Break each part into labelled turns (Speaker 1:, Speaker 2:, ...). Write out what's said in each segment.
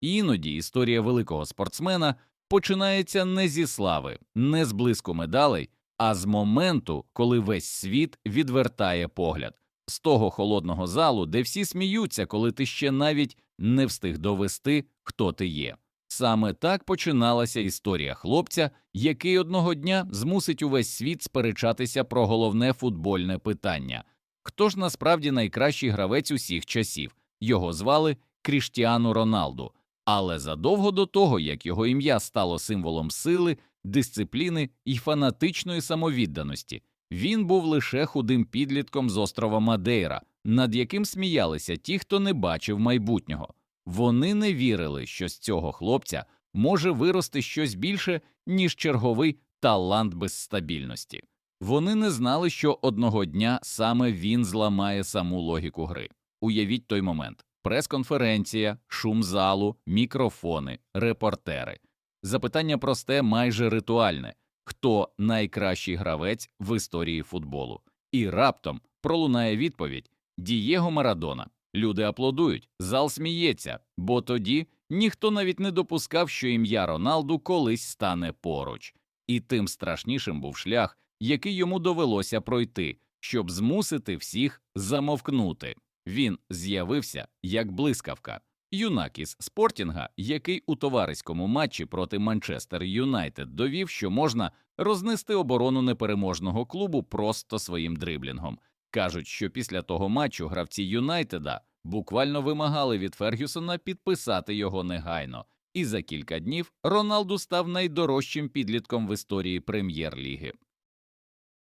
Speaker 1: Іноді історія великого спортсмена починається не зі слави, не з блиску медалей, а з моменту, коли весь світ відвертає погляд, з того холодного залу, де всі сміються, коли ти ще навіть не встиг довести, хто ти є. Саме так починалася історія хлопця, який одного дня змусить увесь світ сперечатися про головне футбольне питання. Хто ж насправді найкращий гравець усіх часів? Його звали Кріштіану Роналду. Але задовго до того, як його ім'я стало символом сили, дисципліни і фанатичної самовідданості, він був лише худим підлітком з острова Мадейра, над яким сміялися ті, хто не бачив майбутнього. Вони не вірили, що з цього хлопця може вирости щось більше, ніж черговий талант без стабільності. Вони не знали, що одного дня саме він зламає саму логіку гри. Уявіть той момент: прес-конференція, шум залу, мікрофони, репортери. Запитання просте, майже ритуальне хто найкращий гравець в історії футболу? І раптом пролунає відповідь Дієго Марадона. Люди аплодують, зал сміється, бо тоді ніхто навіть не допускав, що ім'я Роналду колись стане поруч, і тим страшнішим був шлях, який йому довелося пройти, щоб змусити всіх замовкнути. Він з'явився як блискавка. Юнак із Спортінга, який у товариському матчі проти Манчестер Юнайтед довів, що можна рознести оборону непереможного клубу просто своїм дриблінгом. Кажуть, що після того матчу гравці Юнайтеда буквально вимагали від Фергюсона підписати його негайно, і за кілька днів Роналду став найдорожчим підлітком в історії прем'єр-ліги.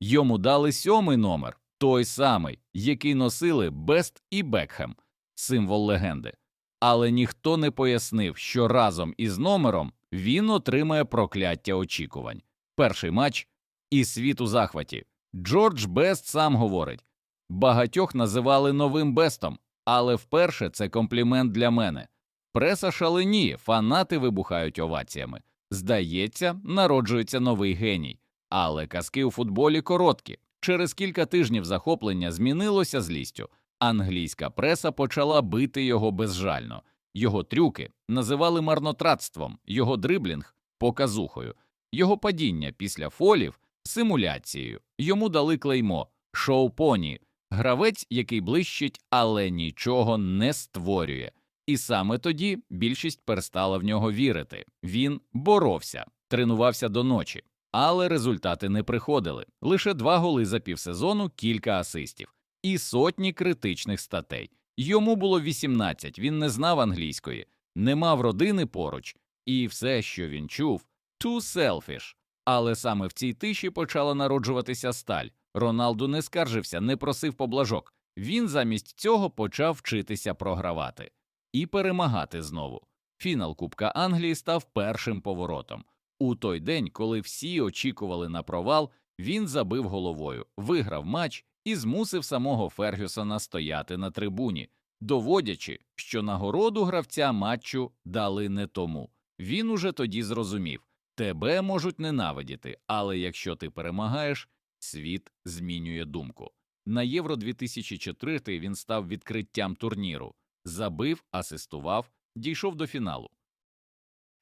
Speaker 1: Йому дали сьомий номер, той самий, який носили Бест і Бекхем, символ легенди. Але ніхто не пояснив, що разом із номером він отримає прокляття очікувань. Перший матч і світ у захваті. Джордж Бест сам говорить багатьох називали новим Бестом, але вперше це комплімент для мене. Преса шаленіє, фанати вибухають оваціями. Здається, народжується новий геній. Але казки у футболі короткі. Через кілька тижнів захоплення змінилося злістю. Англійська преса почала бити його безжально. Його трюки називали марнотратством, його дриблінг показухою, його падіння після фолів симуляцією. Йому дали клеймо шоу-поні, гравець, який блищить, але нічого не створює. І саме тоді більшість перестала в нього вірити. Він боровся, тренувався до ночі, але результати не приходили. Лише два голи за півсезону, кілька асистів і сотні критичних статей. Йому було 18, він не знав англійської, не мав родини поруч, і все, що він чув, too selfish. Але саме в цій тиші почала народжуватися сталь. Роналду не скаржився, не просив поблажок. Він замість цього почав вчитися програвати і перемагати знову. Фінал Кубка Англії став першим поворотом. У той день, коли всі очікували на провал, він забив головою, виграв матч і змусив самого Фергюсона стояти на трибуні, доводячи, що нагороду гравця матчу дали не тому. Він уже тоді зрозумів тебе можуть ненавидіти, але якщо ти перемагаєш, світ змінює думку. На Євро 2004 він став відкриттям турніру, забив, асистував, дійшов до фіналу.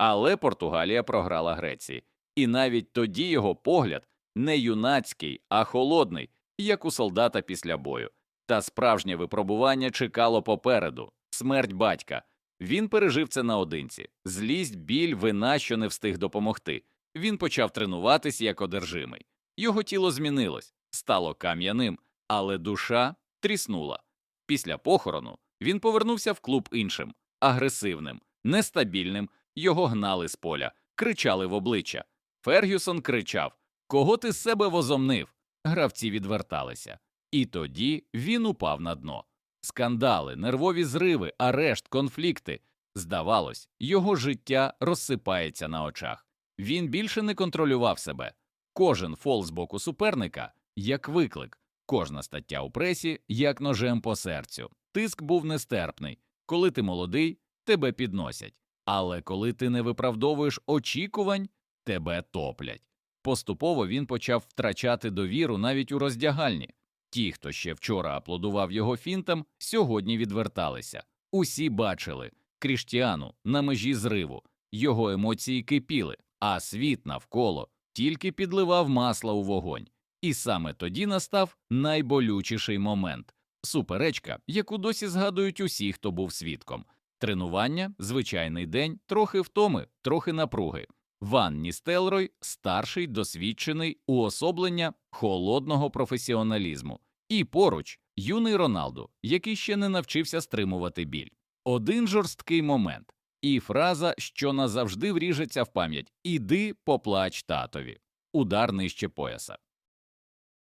Speaker 1: Але Португалія програла Греції, і навіть тоді його погляд не юнацький, а холодний, як у солдата після бою. Та справжнє випробування чекало попереду смерть батька. Він пережив це наодинці, злість, біль, вина, що не встиг допомогти. Він почав тренуватись як одержимий. Його тіло змінилось, стало кам'яним, але душа тріснула. Після похорону він повернувся в клуб іншим, агресивним, нестабільним. Його гнали з поля, кричали в обличчя. Фергюсон кричав Кого ти з себе возомнив? Гравці відверталися. І тоді він упав на дно. Скандали, нервові зриви, арешт, конфлікти. Здавалось, його життя розсипається на очах. Він більше не контролював себе. Кожен фол з боку суперника як виклик, кожна стаття у пресі як ножем по серцю. Тиск був нестерпний. Коли ти молодий, тебе підносять. Але коли ти не виправдовуєш очікувань, тебе топлять. Поступово він почав втрачати довіру навіть у роздягальні. Ті, хто ще вчора аплодував його фінтам, сьогодні відверталися. Усі бачили Кріштіану на межі зриву, його емоції кипіли, а світ навколо тільки підливав масла у вогонь. І саме тоді настав найболючіший момент суперечка, яку досі згадують усі, хто був свідком. Тренування, звичайний день, трохи втоми, трохи напруги. Ван Ністелрой старший, досвідчений уособлення холодного професіоналізму, і поруч юний Роналду, який ще не навчився стримувати біль. Один жорсткий момент, і фраза, що назавжди вріжеться в пам'ять Іди поплач татові, удар нижче пояса.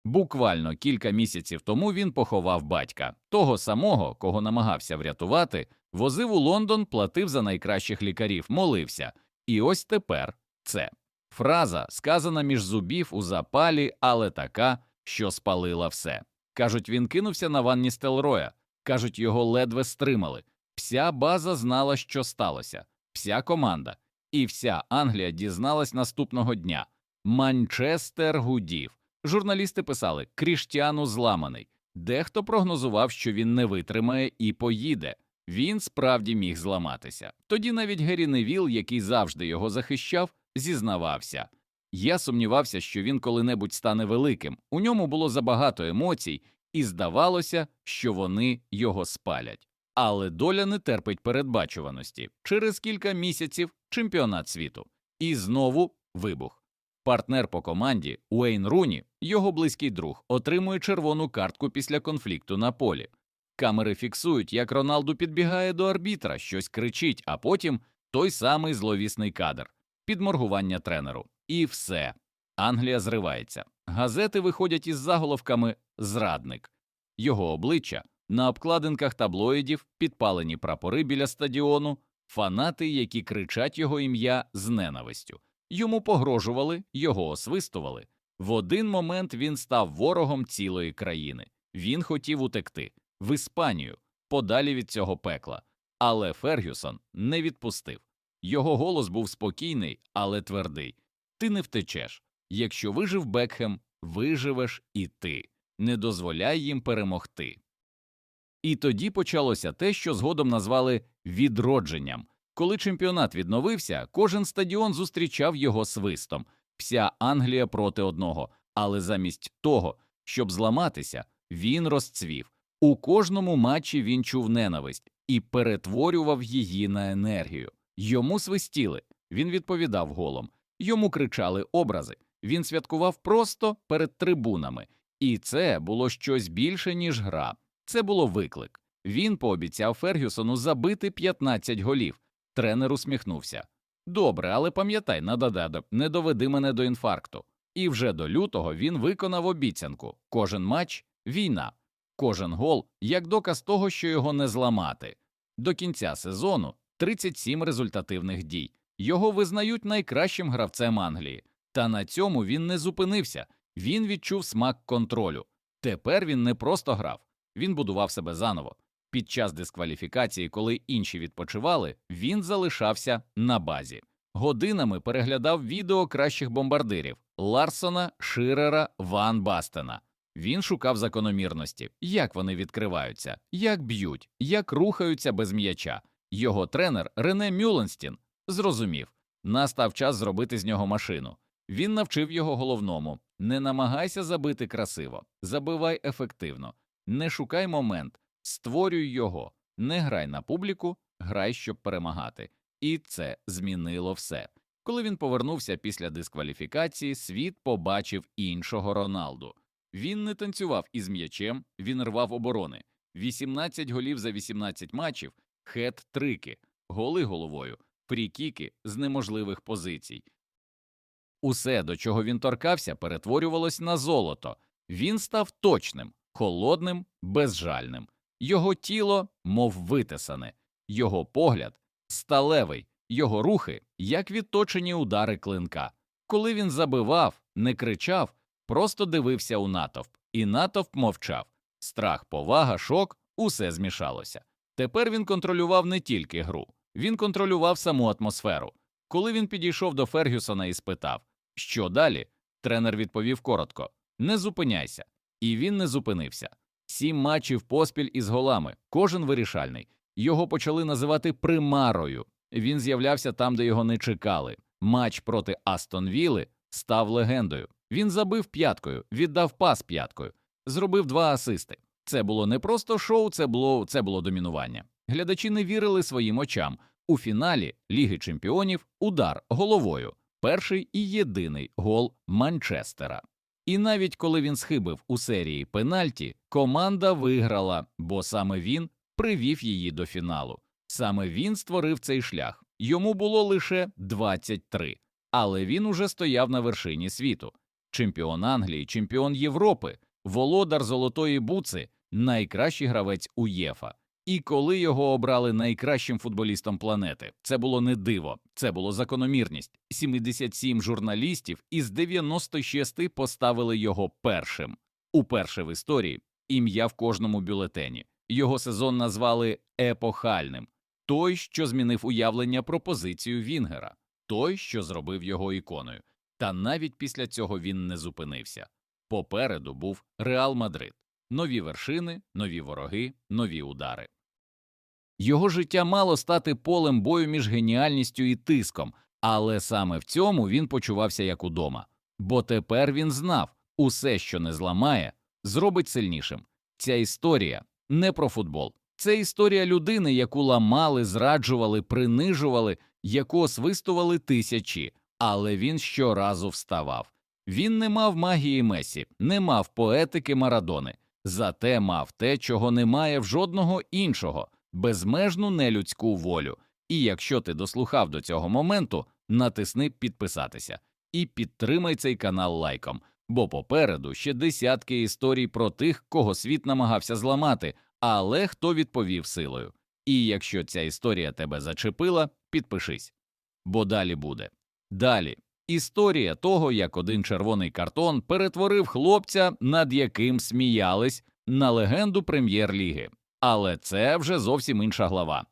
Speaker 1: Буквально кілька місяців тому він поховав батька, того самого, кого намагався врятувати, возив у Лондон, платив за найкращих лікарів, молився. І ось тепер це фраза, сказана між зубів у запалі, але така, що спалила все. Кажуть, він кинувся на Ван Ністелроя. Кажуть, його ледве стримали. Вся база знала, що сталося, вся команда, і вся Англія дізналась наступного дня. Манчестер гудів. Журналісти писали Кріштіану зламаний. Дехто прогнозував, що він не витримає і поїде. Він справді міг зламатися. Тоді навіть Геррі Невіл, який завжди його захищав, зізнавався. Я сумнівався, що він коли-небудь стане великим. У ньому було забагато емоцій, і здавалося, що вони його спалять. Але доля не терпить передбачуваності. Через кілька місяців чемпіонат світу. І знову вибух. Партнер по команді Уейн Руні, його близький друг, отримує червону картку після конфлікту на полі. Камери фіксують, як Роналду підбігає до арбітра, щось кричить, а потім той самий зловісний кадр, підморгування тренеру. І все. Англія зривається. Газети виходять із заголовками Зрадник. Його обличчя на обкладинках таблоїдів, підпалені прапори біля стадіону, фанати, які кричать його ім'я з ненавистю. Йому погрожували, його освистували. В один момент він став ворогом цілої країни. Він хотів утекти в Іспанію, подалі від цього пекла. Але Фергюсон не відпустив. Його голос був спокійний, але твердий. Ти не втечеш. Якщо вижив Бекхем, виживеш і ти. Не дозволяй їм перемогти. І тоді почалося те, що згодом назвали відродженням. Коли чемпіонат відновився, кожен стадіон зустрічав його свистом, вся Англія проти одного, але замість того, щоб зламатися, він розцвів. У кожному матчі він чув ненависть і перетворював її на енергію. Йому свистіли, він відповідав голом, йому кричали образи. Він святкував просто перед трибунами, і це було щось більше, ніж гра. Це було виклик. Він пообіцяв Фергюсону забити 15 голів. Тренер усміхнувся. Добре, але пам'ятай, на надададо, не доведи мене до інфаркту. І вже до лютого він виконав обіцянку кожен матч війна, кожен гол як доказ того, що його не зламати. До кінця сезону 37 результативних дій. Його визнають найкращим гравцем Англії. Та на цьому він не зупинився. Він відчув смак контролю. Тепер він не просто грав, він будував себе заново. Під час дискваліфікації, коли інші відпочивали, він залишався на базі. Годинами переглядав відео кращих бомбардирів Ларсона, Ширера, Ван Бастена. Він шукав закономірності, як вони відкриваються, як б'ють, як рухаються без м'яча. Його тренер Рене Мюленстін зрозумів настав час зробити з нього машину. Він навчив його головному не намагайся забити красиво, забивай ефективно, не шукай момент, створюй його, не грай на публіку, грай, щоб перемагати. І це змінило все. Коли він повернувся після дискваліфікації, світ побачив іншого Роналду. Він не танцював із м'ячем, він рвав оборони. 18 голів за 18 матчів, хет-трики, голи головою, фрікіки з неможливих позицій. Усе, до чого він торкався, перетворювалось на золото. Він став точним, холодним, безжальним. Його тіло, мов витисане, його погляд сталевий, його рухи, як відточені удари клинка. Коли він забивав, не кричав, просто дивився у натовп, і натовп мовчав. Страх, повага, шок усе змішалося. Тепер він контролював не тільки гру, він контролював саму атмосферу. Коли він підійшов до Фергюсона і спитав, що далі, тренер відповів коротко не зупиняйся. І він не зупинився. Сім матчів поспіль із голами, кожен вирішальний. Його почали називати примарою. Він з'являвся там, де його не чекали. Матч проти Астон Вілли став легендою. Він забив п'яткою, віддав пас п'яткою, зробив два асисти. Це було не просто шоу, це було, це було домінування. Глядачі не вірили своїм очам. У фіналі Ліги Чемпіонів удар головою, перший і єдиний гол Манчестера. І навіть коли він схибив у серії пенальті, команда виграла, бо саме він привів її до фіналу. Саме він створив цей шлях. Йому було лише 23, але він уже стояв на вершині світу. Чемпіон Англії, чемпіон Європи, володар золотої буци, найкращий гравець УЄФА. І коли його обрали найкращим футболістом планети, це було не диво, це було закономірність. 77 журналістів із 96 поставили його першим. Уперше в історії ім'я в кожному бюлетені. Його сезон назвали епохальним. Той, що змінив уявлення про позицію Вінгера, той, що зробив його іконою. Та навіть після цього він не зупинився. Попереду був Реал Мадрид. Нові вершини, нові вороги, нові удари. Його життя мало стати полем бою між геніальністю і тиском, але саме в цьому він почувався як удома. Бо тепер він знав усе, що не зламає, зробить сильнішим. Ця історія не про футбол, це історія людини, яку ламали, зраджували, принижували, яку освистували тисячі, але він щоразу вставав. Він не мав магії Месі, не мав поетики Марадони, зате мав те, чого немає в жодного іншого безмежну нелюдську волю. І якщо ти дослухав до цього моменту, натисни підписатися і підтримай цей канал лайком, бо попереду ще десятки історій про тих, кого світ намагався зламати, але хто відповів силою. І якщо ця історія тебе зачепила, підпишись. Бо далі буде. Далі історія того, як один червоний картон перетворив хлопця, над яким сміялись, на легенду прем'єр-ліги. Але це вже зовсім інша глава.